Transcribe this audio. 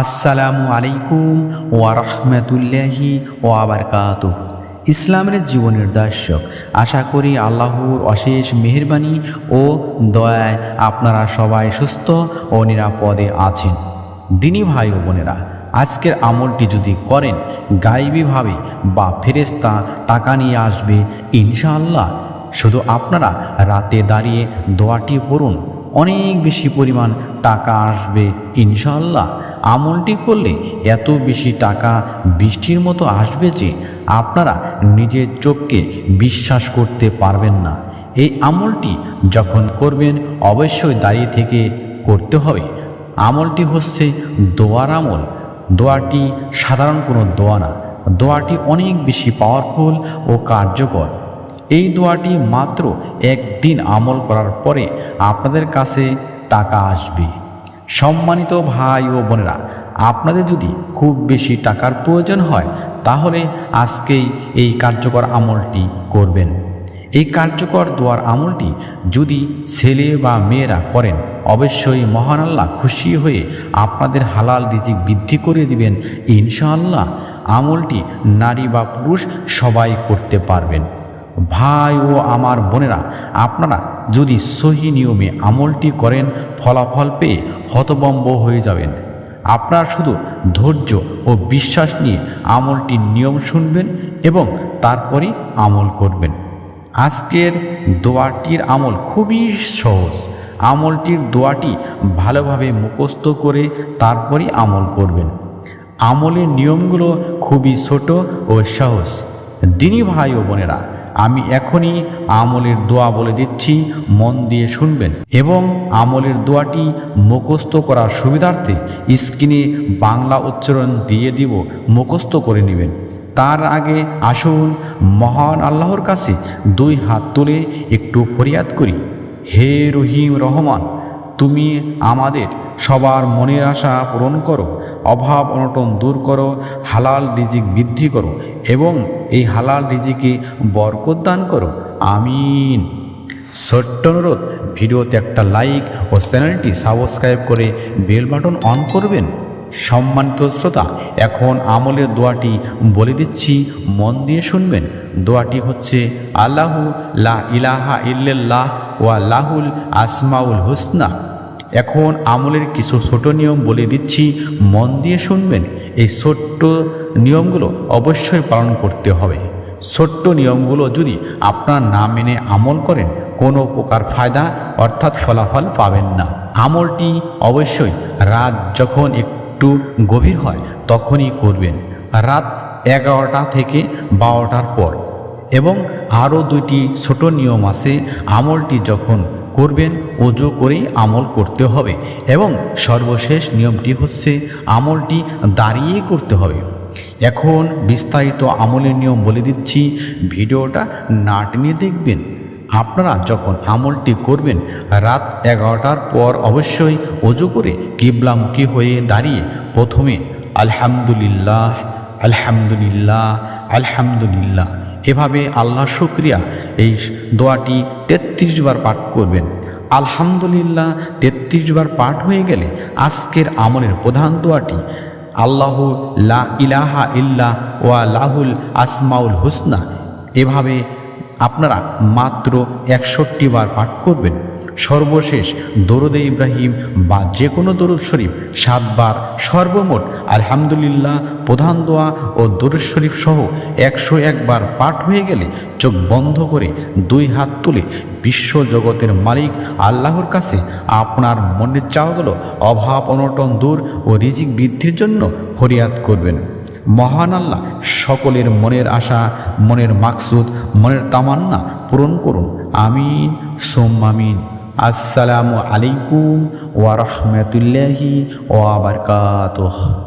আসসালামু আলাইকুম ওয়া রাহমাতুল্লাহি ওয়া বারাকাতুহু। ইসলামের জীবনের দর্শক, আশা করি আল্লাহর অশেষ মেহেরবানি ও দয়ায় আপনারা সবাই সুস্থ ও নিরাপদে আছেন। দিনী ভাই ও বোনেরা, আজকের আমলটি যদি করেন, গাইবীভাবে বা ফেরেস্তা টাকা নিয়ে আসবে ইনশাআল্লাহ। শুধু আপনারা রাতে দাঁড়িয়ে দোয়াটি পড়ুন, অনেক বেশি পরিমাণ টাকা আসবে ইনশাআল্লাহ। আমলটি করলে এত বেশি টাকা বৃষ্টির মতো আসবে যে আপনারা নিজের চোখকে বিশ্বাস করতে পারবেন না। এই আমলটি যখন করবেন, অবশ্যই দাঁড়িয়ে থেকে করতে হবে। আমলটি হচ্ছে দোয়ার আমল। দোয়াটি সাধারণ কোনো দোয়া না। দোয়াটি অনেক বেশি পাওয়ারফুল ও কার্যকর। এই দোয়াটি মাত্র একদিন আমল করার পরে আপনাদের কাছে টাকা আসবে। সম্মানিত ভাই ও বোনেরা, আপনাদের যদি খুব বেশি টাকার প্রয়োজন হয়, তাহলে আজকেই এই কার্যকর আমলটি করবেন। এই কার্যকর দোয়ার আমলটি যদি ছেলে বা মেয়েরা করেন, অবশ্যই মহান আল্লাহ খুশি হয়ে আপনাদের হালাল রিজিক বৃদ্ধি করে দিবেন। ইনশাআল্লাহ আমলটি নারী বা পুরুষ সবাই করতে পারবেন। ভাই ও আমার বোনেরা, আপনারা যদি সহি নিয়মে আমলটি করেন, ফলাফল পেয়ে হতবম্ব হয়ে যাবেন। আপনারা শুধু ধৈর্য ও বিশ্বাস নিয়ে আমলটির নিয়ম শুনবেন এবং তারপরে আমল করবেন। আজকের দোয়াটির আমল খুবই সহজ। আমলটির দোয়াটি ভালোভাবে মুখস্থ করে তারপরে আমল করবেন। আমলের নিয়মগুলো খুবই ছোট ও সহজ। দিনী ভাই ও বোনেরা আমি এখনই আমলের দোয়া বলে দিচ্ছি, মন দিয়ে শুনবেন। এবং আমলের দোয়াটি মুখস্থ করার সুবিধার্থে স্ক্রিনে বাংলা উচ্চারণ দিয়ে দিব, মুখস্থ করে নেবেন। তার আগে আসুন, মহান আল্লাহর কাছে দুই হাত তুলে একটু ফরিয়াদ করি। হে রহিম রহমান, তুমি আমাদের সবার মনের আশা পূরণ করো অভাব অনটন দূর করো, হালাল রিজিক বৃদ্ধি করো এবং এই হালাল রিজিকে বরকত দান করো। আমিন। ছোট্ট অনুরোধ, ভিডিওতে একটা লাইক ও চ্যানেলটি সাবস্ক্রাইব করে বেল বাটন অন করবেন। সম্মানিত শ্রোতা, এখন আমলের দোয়াটি বলে দিচ্ছি, মন দিয়ে শুনবেন। দোয়াটি হচ্ছে, আল্লাহু লা ইলাহা ইল্লাল্লাহ ওয়া লাহুল আসমাউল হুসনা। এখন আমলের কিছু ছোট নিয়ম বলে দিচ্ছি, মন দিয়ে শুনবেন। এই ছোট্ট নিয়মগুলো অবশ্যই পালন করতে হবে। ছোট্ট নিয়মগুলো যদি আপনার না মেনে আমল করেন, কোনো প্রকার ফায়দা অর্থাৎ ফলাফল পাবেন না। আমলটি অবশ্যই রাত যখন একটু গভীর হয়, তখনই করবেন। রাত এগারোটা থেকে বারোটার পর। এবং আরও দুইটি ছোট নিয়ম আছে, আমলটি যখন করবেন, অজু করেই আমল করতে হবে এবং সর্বশেষ নিয়মটি হচ্ছে আমলটি দাঁড়িয়ে করতে হবে। এখন বিস্তারিত আমলের নিয়ম বলে দিচ্ছি, ভিডিওটা না টেনে দেখবেন। আপনারা যখন আমলটি করবেন, রাত এগারোটার পর অবশ্যই অজু করে কিবলামুখী হয়ে দাঁড়িয়ে প্রথমে আলহামদুলিল্লাহ আলহামদুলিল্লাহ আলহামদুলিল্লাহ। এভাবে আল্লাহ শুক্রিয়া এই দোয়াটি তেত্রিশ বার পাঠ করবেন। আলহামদুলিল্লাহ, তেত্রিশ বার পাঠ হয়ে গেলে আজকের আমলের প্রধান দোয়াটি, আল্লাহ লা ইলাহা ইল্লা ওয়া লাহুল আসমাউল হুসনা। এভাবে আপনারা মাত্র একষট্টি বার পাঠ করবেন। সর্বশেষ দরুদে ইব্রাহিম বা যে কোনো দরুদ শরীফ সাতবার সর্বমোট আলহামদুলিল্লাহ প্রধান দোয়া ও দরুদ শরীফ সহ একশো একবার পাঠ হয়ে গেলে চোখ বন্ধ করে দুই হাত তুলে বিশ্ব জগতের মালিক আল্লাহর কাছে আপনার মনের চাওয়াগুলো অভাব অনটন দূর ও রিজিক বৃদ্ধির জন্য ফরিয়াদ করবেন। মহান আল্লাহ, সকলের মনের আশা, মনের মাকসুদ, মনের তামান্না পূরণ করুন। আমিন সোম্মামিন আসসালামু আলাইকুম ওয়া রাহমাতুল্লাহি ওয়া বারাকাতুহু।